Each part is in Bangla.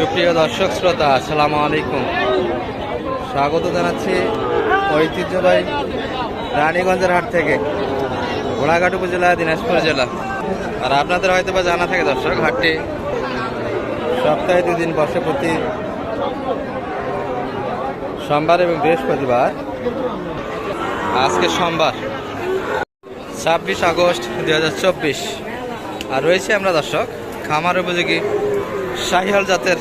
সুপ্রিয় দর্শক শ্রোতা, আসসালামু আলাইকুম। স্বাগত জানাচ্ছি ঐতিহ্যবাহী রানীগঞ্জের হাট থেকে, ঘোড়াঘাট উপজেলা, দিনাজপুর জেলা। আর আপনাদের হয়তো বা জানা থাকে দর্শক, হাটটি সপ্তাহে দুদিন বসে প্রতি সোমবার এবং বৃহস্পতিবার। আজকে সোমবার, ছাব্বিশ আগস্ট দু হাজার চব্বিশ। আর রয়েছে আমরা দর্শক, খামার উপযোগী শাহিহাল জাতের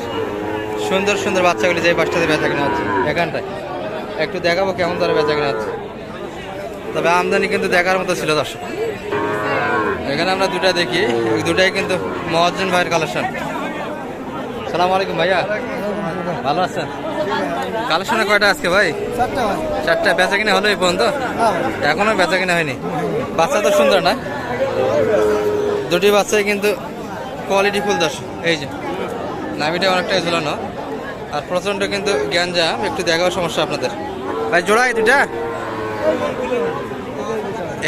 সুন্দর সুন্দর বাচ্চাগুলি যে পাঁচটাতে বেচা কিনা হচ্ছে। এখানটায়। একটু দেখাবো কেমন ধরে বেচা কিনা হচ্ছে। তবে আমদানি কিন্তু দেখার মতো ছিল দর্শক। এখানে আমরা দুটা দেখি। দুটাই কিন্তু মহাজন ভাইয়ের কালেকশন সালাম আলাইকুম ভাইয়া। ভালো আছেন? কালেকশনে কয়টা আজকে ভাই? চারটা বেচা কিনা হলো এই পর্যন্ত? হ্যাঁ এখনও বেচা কিনা হয়নি? বাচ্চা তো সুন্দর না? দুটি বাচ্চাই কিন্তু কোয়ালিটি ফুল দর্শক। এই যে নামিটা অনেকটাই ঝুলানো। আর প্রচণ্ড কিন্তু গ্যাঞ্জাম একটু দেখাও সমস্যা আপনাদের। ভাই জোড়াই দুটা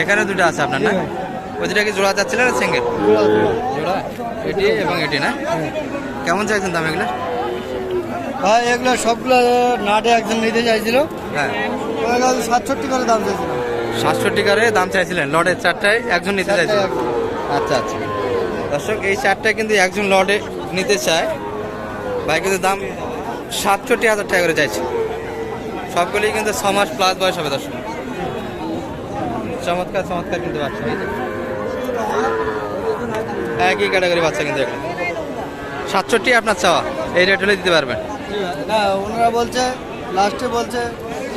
এখানে দুটো আছে আপনার না? ওই দুটা কি জোড়া যাচ্ছিল না সিঙ্গেল? জোড়া? এটি এবং এটি না? কেমন চাইছেন দাম এগুলো? ভাই এগুলো সবগুলো নাটে একজন নিতে চাইছিল। হ্যাঁ। সাতষট্টি করে দাম চাইছিল। সাতষট্টি করে দাম চাইছিলেন লটের চারটায় একজন নিতে চাইছিলেন আচ্ছা আচ্ছা। দর্শক এই চারটায় কিন্তু একজন লটে নিতে চায়। কিন্তু দাম সাতষট্টি হাজার টাকা করে চাইছে। সবগুলি কিন্তু ছ মাস প্লাস বয়স হবে দর্শক। চমৎকার চমৎকার কিন্তু বাচ্চা। একই ক্যাটাগরি বাচ্চা কিন্তু এগুলো সাতষট্টি আপনার চাওয়া এই রেট হলে দিতে পারবেন। না ওনারা বলছে লাস্টে বলছে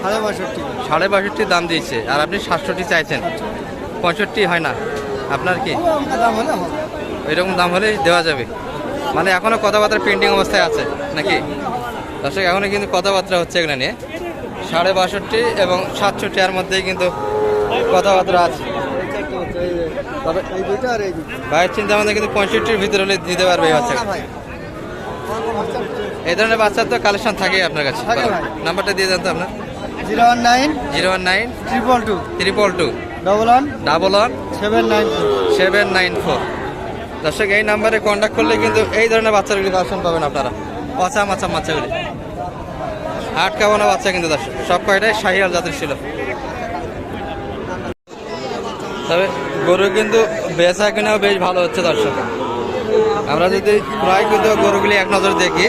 সাড়ে বাষট্টি। সাড়ে বাষট্টির দাম দিয়েছে আর আপনি সাতষট্টি চাইছেন। পঁয়ষট্টি হয় না। আপনার কি? দাম হলে হবে। এরকম দাম হলে দেওয়া যাবে। মানে এখনও কথাবার্তা পেন্ডিং অবস্থায় আছে নাকি? দর্শক এখনও কিন্তু কথাবার্তা হচ্ছে এগুলো নিয়ে। সাড়ে বাষট্টি এবং সাতষট্টি এর মধ্যেই কিন্তু কথাবার্তা আছে। তবে ভাইয়ের চিন্তা আমাদের কিন্তু পঁয়ষট্টির ভিতরে হলে দিতে পারবে এই বাচ্চা এই ধরনের বাচ্চার তো কালেকশন থাকেই আপনার কাছে। নাম্বারটা দিয়ে দেন তো আপনার। Zero one nine zero one nine triple two. Triple two. Double one double one seven nine seven nine four. দর্শক, এই নাম্বারে কন্ট্যাক্ট করলে কিন্তু এই ধরনের বাচ্চাগুলি দর্শন পাবেন আপনারা। পচা মাছা বাচ্চাগুলি আট কাবানো বাচ্চা কিন্তু দর্শক, সব কয়টাই শাহিয়াল জাতের ছিল। তবে গরু কিন্তু বেচা কিনাও বেশ ভালো হচ্ছে দর্শক। আমরা যদি প্রায় কিন্তু গরুগুলি এক নজর দেখি।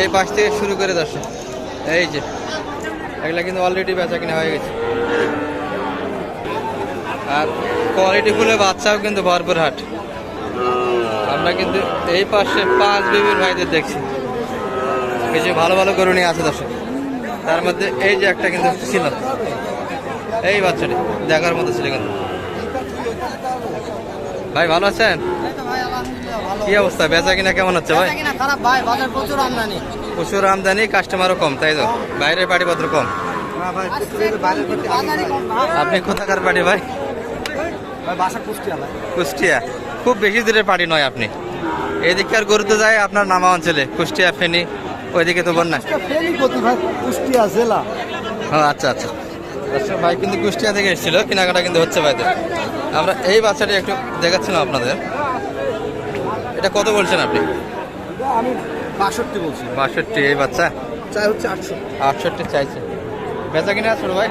এই পাশ থেকে শুরু করে দর্শক, এই যে, এগুলা কিন্তু অলরেডি বেচা কিনা হয়ে গেছে। আর কোয়ালিটি ফুলে বাচ্চাও কিন্তু ভরপুর হাট। আমরা কিন্তু এই পাশে পাঁচ বিবির ভাইদের দেখছি। কিছু ভালো ভালো গরু নিয়ে আছে দর্শক। তার মধ্যে এই যে একটা কিন্তু ছিল। এই বাচ্চাটি দেখার মতো ছিল কিন্তু। ভাই ভালো আছেন? কি অবস্থা? বেচা কিনা কেমন হচ্ছে ভাই? প্রচুর আমদানি। প্রচুর আমদানি কাস্টমারও কম তাই তো? বাইরের পাটিপত্র কম। আপনি কোথাকার পার্টি ভাই? বাসা কুষ্টিয়া কুষ্টিয়া। খুব বেশি দূরের পার্টি নয় আপনি। এদিককার গরু তো যায় আপনার নামা অঞ্চলে কুষ্টিয়া ফেনী ওইদিকে তো বন্যা। কুষ্টিয়া জেলা। হ্যাঁ আচ্ছা আচ্ছা। আচ্ছা ভাই কিন্তু কুষ্টিয়া থেকে এসেছিল কেনাকাটা কিন্তু হচ্ছে ভাইদের। আমরা এই বাচ্চাটি একটু দেখাচ্ছিলাম আপনাদের। এটা কত বলছেন আপনি? আমি বাষট্টি বলছি। বাষট্টি এই বাচ্চা? চাই হচ্ছে আটশো আটষট্টি চাইছে। বেচা কিনা ছোট ভাই?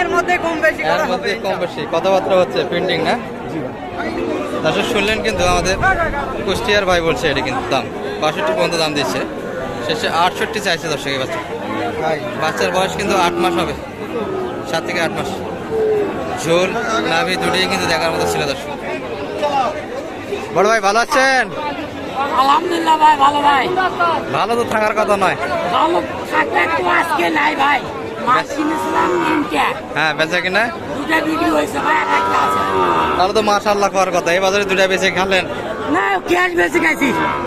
এর মধ্যে কম বেশি এর মধ্যে কম বেশি। কথাবার্তা হচ্ছে প্রিন্টিং না? দর্শক শুনলেন কিন্তু আমাদের কুষ্টিয়ার ভাই বলছে এটা কিন্তু দাম। বাষট্টি পর্যন্ত দাম দিচ্ছে। শেষে আটষট্টি চাইছে দর্শক বাচ্চা। বাচ্চার বয়স কিন্তু আট মাস হবে। সাত থেকে আট মাস। ঝোল নাভি দুটোই কিন্তু দেখার মতো ছিল দর্শক। বড় ভাই ভালো আছেন? আলহামদুলিল্লাহ ভাই ভালো ভাই। ভালো তো থাকার কথা নয়। ভালো থাকতে একটু আজকে নাই ভাই। হ্যাঁ বেচা কিনা? তাহলে তো মাশাল্লাহ করার কথা। এই বাজারে দুটা বেশি খালেন? না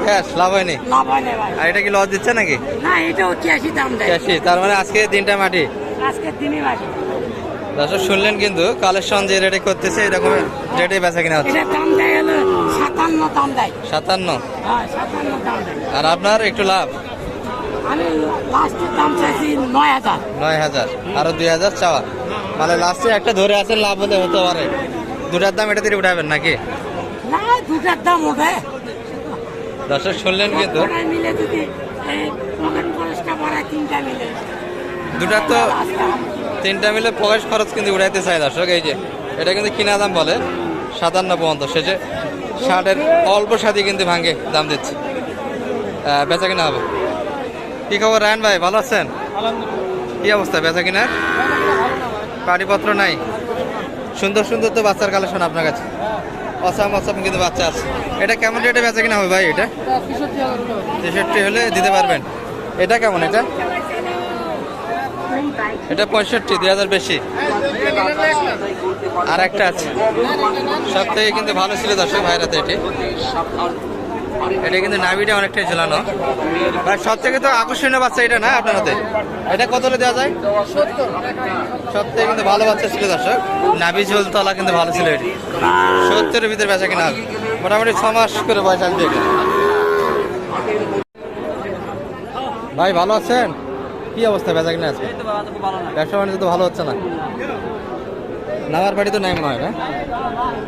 ক্যাশ লাভ হয়নি? লাভ হয় না ভাই। আর এটা কি লস দিচ্ছে নাকি? না এটাও ক্যাশই দাম দেয়। ক্যাশি তার মানে আজকে দিনটা মাটি। দর্শক শুনলেন কিন্তু কালেকশন যে রেটে করতেছে এরকম রেটে বেচা কিনা হচ্ছে। দাম দেয় হলো সাতান্ন দাম দেয়। সাতান্ন? হ্যাঁ আর আপনার একটু লাভ? আমি লাস্টের দাম চাইছি নয় হাজার। নয় হাজার আরও দুই হাজার চাওয়া। মানে লাস্টে একটা ধরে আছেন লাভ হলে হতে পারে। দুটার দাম এটা দিয়ে উঠাবেন নাকি? না দুটার দাম হবে দর্শক শুনলেন কিন্তু। মিলে যদি তিনটা মিলে। দুটা তো। তিনটা মিলে পকেট খরচ কিন্তু উড়াইতে চাই দর্শক এই যে। এটা কিন্তু কিনা দাম বলে সাতান্ন পর্যন্ত। শেষে ষাটের অল্প সাথে কিন্তু ভাঙে দাম দিচ্ছে। বেচা কিনা হবে। কি খবর রায়ন ভাই? ভালো আছেন? কি অবস্থা বেচা কিনার? পাটিপত্র নাই? সুন্দর সুন্দর তো বাচ্চার কালেকশন আপনার কাছে। অসাম অসাম কিন্তু বাচ্চা আছে। এটা কেমন রেটে বেচা কিনা হবে ভাই এটা? তেষট্টি হলে দিতে পারবেন। এটা কেমন এটা? এটা পঁয়ষট্টি দুই হাজার বেশি। আর একটা আছে। সব থেকে কিন্তু ভালো ছিল দর্শক ভাইরাতে এটি। এটা কিন্তু নাভিটা অনেকটাই ঝুলানো। ভাই সব থেকে তো আকর্ষণীয় বাচ্চা এটা না আপনার হাতে এটা কত দেওয়া যায়? থেকে কিন্তু ভালো বাচ্চা ছিল দর্শক। নাভি ঝোল তলা কিন্তু ভালো ছিল এটি। সত্তরের ভিতরে বেচা কিনা মোটামুটি ছ মাস করে বয়স আসবে ভাই, ভালো আছেন? কি অবস্থা বেচা কিনা আছে ব্যবসা বাণিজ্য তো ভালো হচ্ছে না। নামার বাড়ি তো নাই মনে হয় না?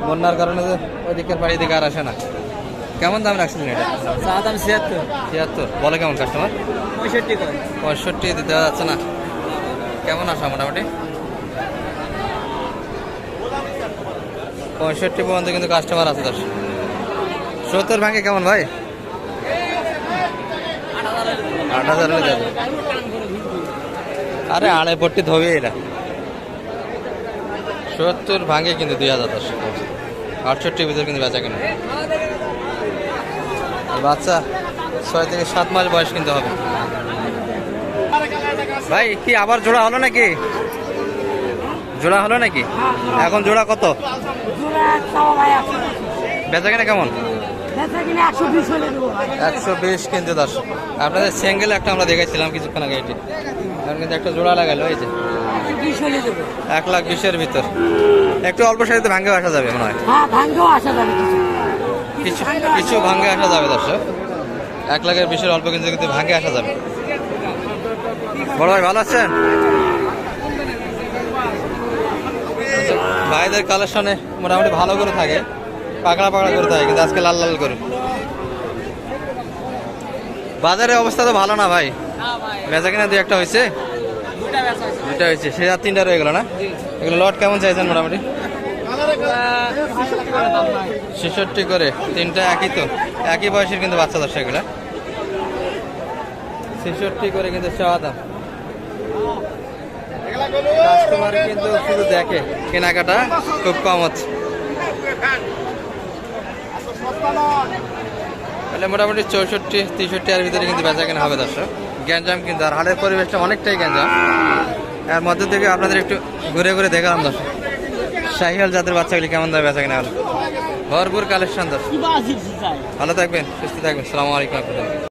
বন্যার কারণে তো ওই দিকের বাড়ি দিকে আর আসে না। কেমন দাম রাখছেন এটা? চা দাম ছিয়াত্তর। ছিয়াত্তর। বলে কেমন কাস্টমার পঁয়ষট্টি পঁয়ষট্টি দিতে যাচ্ছে না। কেমন আসা মোটামুটি? পঁয়ষট্টি পর্যন্ত কিন্তু কাস্টমার আছে দশ সত্তর ভাঙে কেমন ভাই? আট হাজার যাবে। আরে আড়াই পট্টি ধোবে এরা। সত্তর ভাঙে কিন্তু দুই হাজার দশ আটষট্টির ভিতরে কিন্তু বেচা কিনা। বাচ্চা ছয় থেকে সাত মাস বয়স কিন্তু হবে। ভাই, কি আবার জোড়া হলো নাকি? জোড়া হলো নাকি? এখন জোড়া কত? বেচা কিনা কেমন? একশো বিশ কিন্তু দশ আপনাদের সিঙ্গেল একটা আমরা দেখেছিলাম কিছুক্ষণ আগে এটি। এখন কিন্তু একটা জোড়া লাগালো এই যে। এক লাখ বিশের ভিতর। একটু অল্প সাইজে ভাঙ্গে আসা যাবে মনে হয়। হ্যাঁ ভাঙ্গেও আসা যাবে কিছু কিছু ভাঙ্গে আসা যাবে দর্শক। এক লাখের বিশের অল্প কিন্তু কিন্তু ভাঙ্গে আসা যাবে। বড় ভাই ভালো আছেন? ভাইদের কালেকশনে মোটামুটি ভালো করে থাকে। পাকড়া পাকড়া করে থাকে কিন্তু আজকে লাল লাল করে। বাজারের অবস্থা তো ভালো না ভাই? বেচা কিনা দুই একটা হয়েছে? দুটা হয়েছে। সে আর তিনটা রয়ে গেল না? এগুলো লট কেমন চাইছেন মোটামুটি? ছেষট্টি করে, তিনটা একই তো, একই বয়সের কিন্তু বাচ্চা দশ এগুলা। ছেষট্টি করে কিন্তু চাওয়া দাম। কাস্টমার কিন্তু শুধু দেখে, কেনাকাটা খুব কম হচ্ছে। তাহলে মোটামুটি চৌষট্টি, তেষট্টি আর ভিতরে কিন্তু বেচা কেনা হবে দর্শক। গ্যাঞ্জাম কিন্তু, আর হালের পরিবেশটা অনেকটাই গ্যাঞ্জাম। এর মধ্যে থেকে আপনাদের একটু ঘুরে ঘুরে দেখালাম দর্শক। শাহিয়াল জাতের বাচ্চাগুলি কেমন দামে বেচা কেনা হলো? ভরপুর কালেকশন দর্শক ভালো থাকবেন সুস্থ থাকবেন। সালামু আলাইকুম